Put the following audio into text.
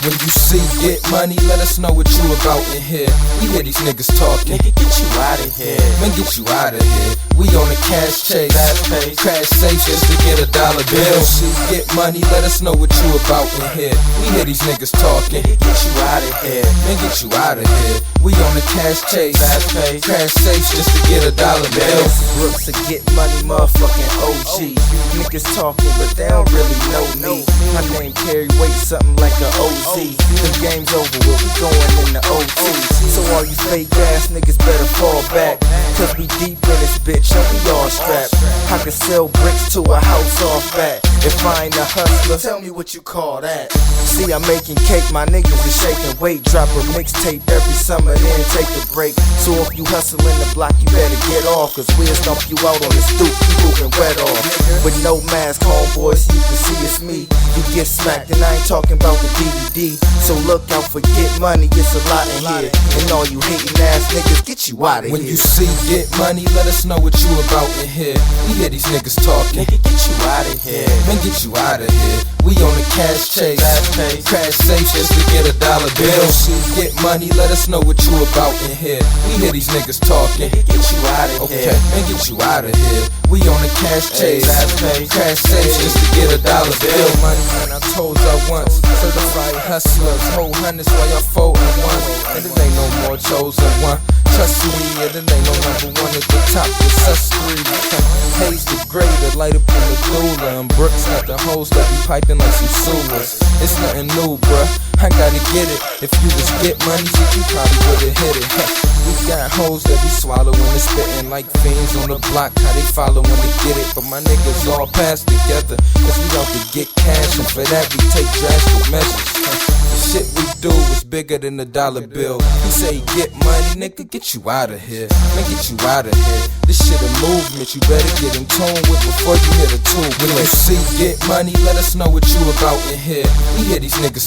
When you see get money, let us know what you about in here. We hear these niggas talking. Nigga, get you out of here. Man, get you out of here. We on a cash chase. Crash safe just to get a dollar bill. See, get money, let us know what you about in here. We hear these niggas talking. Nigga, get you out of here. Man, get you out of here. We on a cash chase. Crash safe just to get a dollar bill. Brooks to get money, motherfucking OG. Niggas talking, but they don't really know me. My name carry weight, something like a OZ. The game's over with, we going in the OT. So all you fake ass niggas better fall back. Cause we deep in this bitch and we all strapped. I can sell bricks to a house off back. If I ain't a hustler, tell me what you call that. See, I'm making cake, my niggas is shaking weight. Drop a mixtape every summer, then take a break. So if you hustle in the block, you better get off. Cause we'll stomp you out on the stoop, you moving wet off. With no mask, homeboys, you can see it's me. Get smacked, and I ain't talking about the DVD. So look out for get money, it's a lot in here. And all you hating ass niggas, get you out of When here. When you see get money, let us know what you about in here. We hear these niggas talking. Nigga, get you out of here. Man, get you out of here. We on a cash chase. Fast pace. Crash safe just to get a dollar bill. See, get money, let us know what you about in here. We hear these niggas talking. Get you out of Okay, here. man, get you out of here. We on a cash chase. Crash safe just to get a dollar bill. Money, man, I told y'all once. Certified hustlers, whole hundreds while y'all folding one. And it ain't no more chosen one. Trust me, it ain't no number one at the top. It's us three. Greater, light up in the cooler. And Brooks got the hoes that be piping like some sewers. It's nothing new, bruh. I gotta get it. If you was get money, you probably would've hit it. We got hoes that be swallowing and spitting like fiends on the block. How they follow when they get it. But my niggas all pass together. Cause we out to get cash. And for that, we take drastic measures. The shit we do is bigger than a dollar bill. He say, get money, nigga, get you out of here. Man, get you out of here. This shit a movement, you better get in tune with before you hit a tune. When you see get money, let us know what you about in here. We hear these niggas